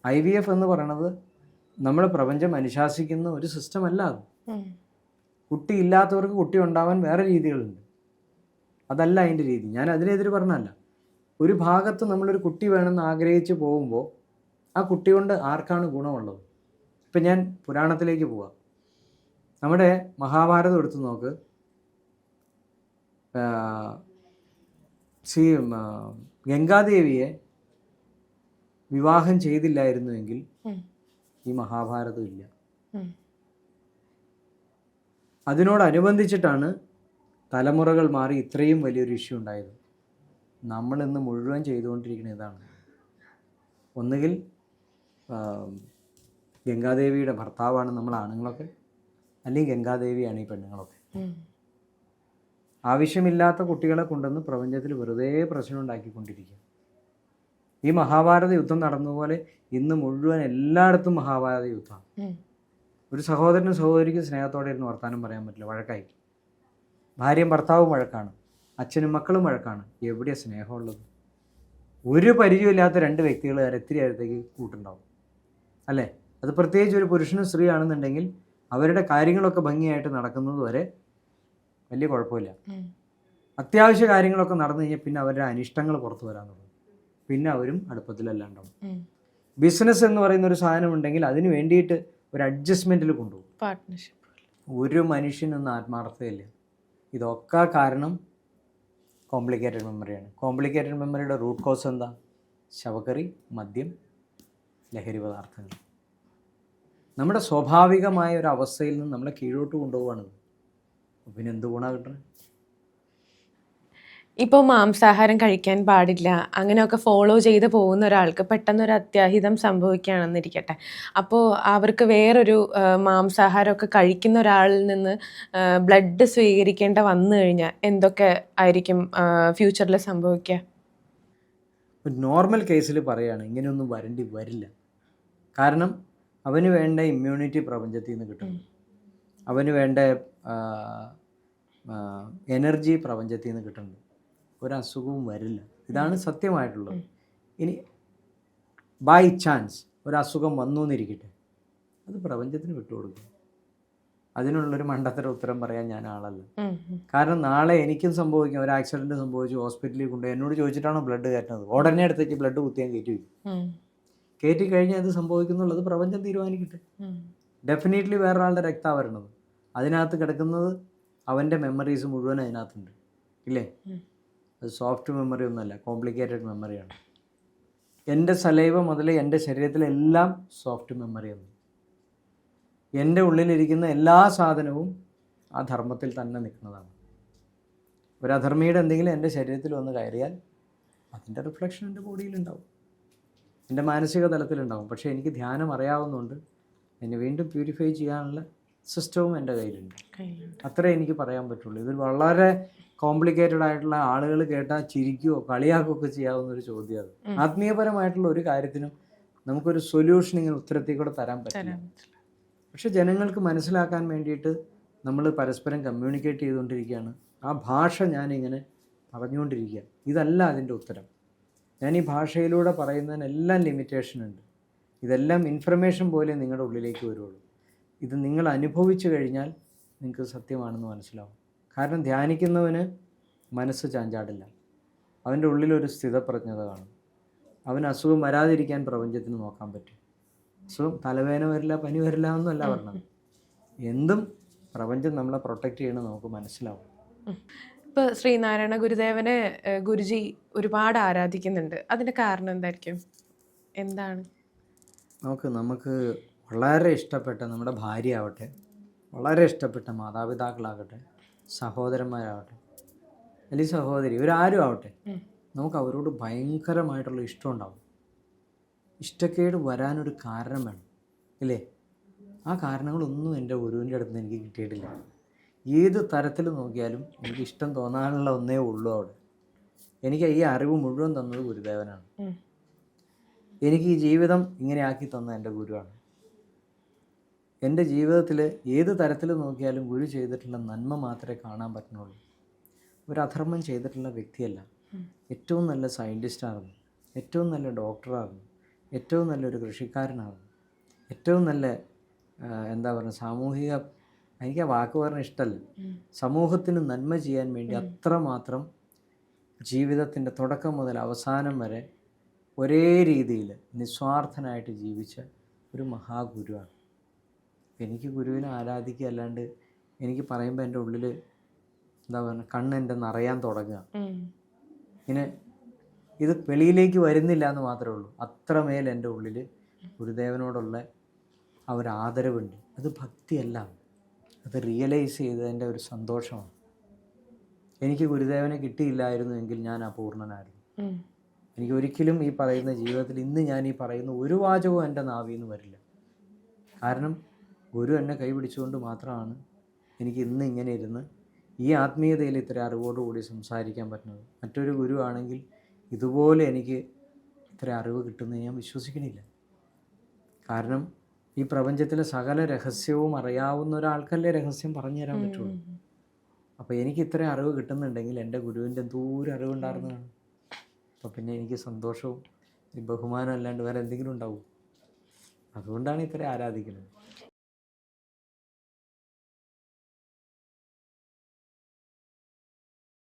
ഐ വി എഫ് എന്ന് പറയണത് നമ്മുടെ പ്രപഞ്ചം അനുശാസിക്കുന്ന ഒരു സിസ്റ്റം അല്ല അത്. കുട്ടി ഇല്ലാത്തവർക്ക് കുട്ടി ഉണ്ടാവാൻ വേറെ രീതികളുണ്ട്. അതല്ല അതിന്റെ രീതി. ഞാൻ അതിനെതിരെ പറഞ്ഞതല്ല. ഒരു ഭാഗത്ത് നമ്മളൊരു കുട്ടി വേണമെന്ന് ആഗ്രഹിച്ച് പോകുമ്പോൾ ആ കുട്ടി കൊണ്ട് ആർക്കാണ് ഗുണമുള്ളത്? ഇപ്പം ഞാൻ പുരാണത്തിലേക്ക് പോവാം. നമ്മുടെ മഹാഭാരതം എടുത്തു നോക്ക്. ശ്രീ ഗംഗാദേവിയെ വിവാഹം ചെയ്തില്ലായിരുന്നുവെങ്കിൽ ഈ മഹാഭാരതം ഇല്ല. അതിനോടനുബന്ധിച്ചിട്ടാണ് തലമുറകൾ മാറി ഇത്രയും വലിയൊരു ഇഷ്യൂ ഉണ്ടായത്. നമ്മളിന്ന് മുഴുവൻ ചെയ്തുകൊണ്ടിരിക്കുന്ന ഇതാണ്. ഒന്നുകിൽ ഗംഗാദേവിയുടെ ഭർത്താവാണ് നമ്മൾ ആണുങ്ങളൊക്കെ. അല്ലെങ്കിൽ ഗംഗാദേവിയാണ് ഈ പെണ്ണുങ്ങളൊക്കെ. ആവശ്യമില്ലാത്ത കുട്ടികളെ കൊണ്ടുവന്ന് പ്രപഞ്ചത്തിൽ വെറുതെ പ്രശ്നം ഉണ്ടാക്കിക്കൊണ്ടിരിക്കുക ഈ മഹാഭാരത യുദ്ധം നടന്നതുപോലെ ഇന്ന് മുഴുവൻ എല്ലായിടത്തും മഹാഭാരത യുദ്ധമാണ് ഒരു സഹോദരനും സഹോദരിക്കും സ്നേഹത്തോടെ ഇരുന്ന് വർത്താനം പറയാൻ പറ്റില്ല. വഴക്കായി. ഭാര്യയും ഭർത്താവും വഴക്കാണ്. അച്ഛനും മക്കളും വഴക്കാണ്. എവിടെയാണ് സ്നേഹമുള്ളത്? ഒരു പരിചയമില്ലാത്ത രണ്ട് വ്യക്തികൾ ഇത്തിരി അടുത്തേക്ക് കൂട്ടുണ്ടാവും. അല്ലേ? അത് പ്രത്യേകിച്ച് ഒരു പുരുഷനും സ്ത്രീ ആണെന്നുണ്ടെങ്കിൽ അവരുടെ കാര്യങ്ങളൊക്കെ ഭംഗിയായിട്ട് നടക്കുന്നത് വരെ വലിയ കുഴപ്പമില്ല. അത്യാവശ്യ കാര്യങ്ങളൊക്കെ നടന്നു കഴിഞ്ഞാൽ പിന്നെ അവരുടെ അനിഷ്ടങ്ങൾ പുറത്തു വരാൻ തുടങ്ങും. പിന്നെ അവരും അടുപ്പത്തിലല്ലാണ്ടാവും. ബിസിനസ് എന്ന് പറയുന്ന ഒരു സാധനം ഉണ്ടെങ്കിൽ അതിന് വേണ്ടിയിട്ട് ഒരു അഡ്ജസ്റ്റ്മെന്റിൽ കൊണ്ടുപോകും. പാർട്ട്ണർഷിപ്പ് ഒരു മനുഷ്യനൊന്നും ആത്മാർത്ഥതയില്ല. ഇതൊക്കെ കാരണം കോംപ്ലിക്കേറ്റഡ് മെമ്മറിയാണ് കോംപ്ലിക്കേറ്റഡ് മെമ്മറിയുടെ റൂട്ട് കോസ് എന്താ? ശവക്കറി മദ്യം ലഹരി പദാർത്ഥങ്ങൾ. നമ്മുടെ സ്വാഭാവികമായ ഒരു അവസ്ഥയിൽ നിന്ന് നമ്മളെ കീഴോട്ട് കൊണ്ടുപോവാണത് പിന്നെ എന്ത് ഗുണ കിട്ടണം? ഇപ്പോൾ മാംസാഹാരം കഴിക്കാൻ പാടില്ല. അങ്ങനെയൊക്കെ ഫോളോ ചെയ്ത് പോകുന്ന ഒരാൾക്ക് പെട്ടെന്നൊരു അത്യാഹിതം സംഭവിക്കുകയാണെന്നിരിക്കട്ടെ. അപ്പോൾ അവർക്ക് വേറൊരു മാംസാഹാരമൊക്കെ കഴിക്കുന്ന ഒരാളിൽ നിന്ന് ബ്ലഡ് സ്വീകരിക്കേണ്ട വന്നു കഴിഞ്ഞാൽ എന്തൊക്കെ ആയിരിക്കും ഫ്യൂച്ചറിൽ സംഭവിക്കുക? നോർമൽ കേസിൽ പറയുകയാണ് ഇങ്ങനെയൊന്നും വരേണ്ടി വരില്ല. കാരണം അവന് വേണ്ട ഇമ്മ്യൂണിറ്റി പ്രപഞ്ചത്തിൽ നിന്ന് കിട്ടും അവന് വേണ്ട എനർജി പ്രപഞ്ചത്തിൽ നിന്ന് ഒരു അസുഖവും വരില്ല. ഇതാണ് സത്യമായിട്ടുള്ളത്. ഇനി ബൈ ചാൻസ് ഒരു അസുഖം വന്നു എന്നിരിക്കട്ടെ അത് പ്രപഞ്ചത്തിന് വിട്ടുകൊടുക്കും. അതിനുള്ളൊരു മണ്ടത്തര ഉത്തരം പറയാൻ ഞാൻ ആളല്ല. കാരണം നാളെ എനിക്കും സംഭവിക്കും. ഒരു ആക്സിഡന്റ് സംഭവിച്ചു. ഹോസ്പിറ്റലിൽ കൊണ്ടുപോയി. എന്നോട് ചോദിച്ചിട്ടാണോ ബ്ലഡ് കയറ്റുന്നത്? ഉടനെ അടുത്തേക്ക് ബ്ലഡ് കുത്തിയാൻ കയറ്റി കയറ്റി കഴിഞ്ഞാൽ അത് സംഭവിക്കുന്നുള്ളത് പ്രപഞ്ചം തീരുമാനിക്കട്ടെ. ഡെഫിനറ്റ്ലി വേറൊരാളുടെ രക്തമാണ് വരണത്. അതിനകത്ത് കിടക്കുന്നത് അവന്റെ മെമ്മറീസ് മുഴുവൻ അതിനകത്തുണ്ട്. ഇല്ലേ? അത് സോഫ്റ്റ് മെമ്മറി ഒന്നുമല്ല കോംപ്ലിക്കേറ്റഡ് മെമ്മറിയാണ് എന്റെ സലൈവ മുതൽ എന്റെ ശരീരത്തിലെല്ലാം സോഫ്റ്റ് മെമ്മറിയാണ് എന്റെ ഉള്ളിലിരിക്കുന്ന എല്ലാ സാധനവും ആ ധർമ്മത്തിൽ തന്നെ നിൽക്കുന്നതാണ്. ഒരു അധർമ്മിയുടെ എന്തെങ്കിലും എന്റെ ശരീരത്തിൽ വന്ന് കയറിയാൽ അതിന്റെ റിഫ്ലക്ഷൻ എന്റെ ബോഡിയിലുണ്ടാവും എന്റെ മാനസിക തലത്തിലുണ്ടാവും. പക്ഷേ എനിക്ക് ധ്യാനം അറിയാവുന്നതുകൊണ്ട് എന്നെ വീണ്ടും പ്യൂരിഫൈ ചെയ്യാനുള്ള സിസ്റ്റവും എന്റെ കയ്യിലുണ്ട്. അത്രേ എനിക്ക് പറയാൻ പറ്റുള്ളൂ. ഇത് വളരെ കോംപ്ലിക്കേറ്റഡ് ആയിട്ടുള്ള ആളുകൾ കേട്ടാൽ ചിരിക്കുകയോ കളിയാക്കുകയൊക്കെ ചെയ്യാവുന്ന ഒരു ചോദ്യം അത്. ആത്മീയപരമായിട്ടുള്ള ഒരു കാര്യത്തിനും നമുക്കൊരു സൊല്യൂഷൻ ഇങ്ങനെ ഉത്തരത്തിൽ കൂടെ തരാൻ പറ്റില്ല. തരാൻ പറ്റില്ല. പക്ഷെ ജനങ്ങൾക്ക് മനസ്സിലാക്കാൻ വേണ്ടിയിട്ട് നമ്മൾ പരസ്പരം കമ്മ്യൂണിക്കേറ്റ് ചെയ്തുകൊണ്ടിരിക്കുകയാണ്. ആ ഭാഷ ഞാനിങ്ങനെ പറഞ്ഞുകൊണ്ടിരിക്കുക ഇതല്ല അതിന്റെ ഉത്തരം. ഞാൻ ഈ ഭാഷയിലൂടെ പറയുന്നതിനെല്ലാം ലിമിറ്റേഷൻ ഉണ്ട്. ഇതെല്ലാം ഇൻഫർമേഷൻ പോലെ നിങ്ങളുടെ ഉള്ളിലേക്ക് വരുള്ളൂ. ഇത് നിങ്ങൾ അനുഭവിച്ചു കഴിഞ്ഞാൽ നിങ്ങൾക്ക് സത്യമാണെന്ന് മനസ്സിലാവും. കാരണം ധ്യാനിക്കുന്നവന് മനസ്സ് ചാഞ്ചാടില്ല. അവന്റെ ഉള്ളിലൊരു സ്ഥിതപ്രജ്ഞത കാണും. അവന് അസുഖം വരാതിരിക്കാൻ പ്രപഞ്ചത്തിന് നോക്കാൻ പറ്റും. അസുഖം തലവേദന വരില്ല പനി വരില്ല എന്നല്ല പറഞ്ഞത്. എന്തും പ്രപഞ്ചം നമ്മളെ പ്രൊട്ടക്റ്റ് ചെയ്യണമെന്ന് നമുക്ക് മനസ്സിലാവും. ഇപ്പൊ ശ്രീനാരായണ ഗുരുദേവനെ ഗുരുജി ഒരുപാട് ആരാധിക്കുന്നുണ്ട്. അതിന്റെ കാരണം എന്തായിരിക്കും? എന്താണ്? നമുക്ക് നമുക്ക് വളരെ ഇഷ്ടപ്പെട്ട നമ്മുടെ ഭാര്യ ആവട്ടെ വളരെ ഇഷ്ടപ്പെട്ട മാതാപിതാക്കളാകട്ടെ സഹോദരന്മാരാവട്ടെ അല്ലെങ്കിൽ സഹോദരി ഇവരാരും ആവട്ടെ. നമുക്ക് അവരോട് ഭയങ്കരമായിട്ടുള്ള ഇഷ്ടം ഉണ്ടാവും. ഇഷ്ടക്കേട് വരാനൊരു കാരണം വേണം ഇല്ലേ? ആ കാരണങ്ങളൊന്നും എന്റെ ഗുരുവിന്റെ അടുത്ത് നിന്ന് എനിക്ക് കിട്ടിയിട്ടില്ല. ഏത് തരത്തിൽ നോക്കിയാലും എനിക്ക് ഇഷ്ടം തോന്നാനുള്ള ഒന്നേ ഉള്ളൂ അവിടെ. എനിക്ക് ഈ അറിവ് മുഴുവൻ തന്നത് ഗുരുദേവനാണ്. എനിക്ക് ഈ ജീവിതം ഇങ്ങനെ ആക്കി തന്ന എന്റെ ഗുരുവാണ്. എന്റെ ജീവിതത്തിൽ ഏത് തരത്തിൽ നോക്കിയാലും ഗുരു ചെയ്തിട്ടുള്ള നന്മ മാത്രമേ കാണാൻ പറ്റുന്നുള്ളൂ. ഒരു അധർമ്മം ചെയ്തിട്ടുള്ള വ്യക്തിയല്ല. ഏറ്റവും നല്ല സയന്റിസ്റ്റാകുന്നു ഏറ്റവും നല്ല ഡോക്ടറാകുന്നു ഏറ്റവും നല്ലൊരു കൃഷിക്കാരനാകുന്നു. ഏറ്റവും നല്ല എന്താ പറയുക സാമൂഹിക എനിക്ക് ആ വാക്ക് പറഞ്ഞ ഇഷ്ടമല്ല സമൂഹത്തിന് നന്മ ചെയ്യാൻ വേണ്ടി അത്രമാത്രം ജീവിതത്തിന്റെ തുടക്കം മുതൽ അവസാനം വരെ ഒരേ രീതിയിൽ നിസ്വാർത്ഥനായിട്ട് ജീവിച്ച ഒരു മഹാഗുരുവാണ്. എനിക്ക് ഗുരുവിനെ ആരാധിക്കുക അല്ലാണ്ട് എനിക്ക് പറയുമ്പോൾ എന്റെ ഉള്ളിൽ എന്താ പറയുക കണ്ണ് എന്റെ നിറയാൻ തുടങ്ങുക. ഇങ്ങനെ ഇത് വെളിയിലേക്ക് വരുന്നില്ല എന്ന് മാത്രമേ ഉള്ളൂ. അത്രമേൽ എന്റെ ഉള്ളിൽ ഗുരുദേവനോടുള്ള ആ ഒരു ആദരവുണ്ട്. അത് ഭക്തിയല്ല. അത് റിയലൈസ് ചെയ്തതിന്റെ ഒരു സന്തോഷമാണ്. എനിക്ക് ഗുരുദേവനെ കിട്ടിയില്ലായിരുന്നു എങ്കിൽ ഞാൻ അപൂർണനായിരുന്നു. എനിക്ക് ഒരിക്കലും ഈ പറയുന്ന ജീവിതത്തിൽ ഇന്ന് ഞാൻ ഈ പറയുന്ന ഒരു വാചകവും എന്റെ നാവിൽ നിന്ന് വരില്ല. കാരണം ഗുരു എന്നെ കൈപിടിച്ചുകൊണ്ട് മാത്രമാണ് എനിക്ക് ഇന്ന് ഇങ്ങനെ ഇരുന്ന് ഈ ആത്മീയതയിൽ ഇത്ര അറിവോടുകൂടി സംസാരിക്കാൻ പറ്റുന്നത്. മറ്റൊരു ഗുരു ആണെങ്കിൽ ഇതുപോലെ എനിക്ക് ഇത്ര അറിവ് കിട്ടുമെന്ന് ഞാൻ വിശ്വസിക്കണില്ല. കാരണം ഈ പ്രപഞ്ചത്തിലെ സകല രഹസ്യവും അറിയാവുന്ന ഒരാൾക്കല്ലേ രഹസ്യം പറഞ്ഞു തരാൻ പറ്റുള്ളൂ. അപ്പോൾ എനിക്ക് ഇത്രയും അറിവ് കിട്ടുന്നുണ്ടെങ്കിൽ എന്റെ ഗുരുവിന്റെ എന്തോരം അറിവുണ്ടായിരുന്നതാണ്. അപ്പോൾ പിന്നെ എനിക്ക് സന്തോഷവും ഈ ബഹുമാനം അല്ലാണ്ട് വേറെ എന്തെങ്കിലും ഉണ്ടാവും. അതുകൊണ്ടാണ് ഇത്രയും ആരാധിക്കുന്നത്.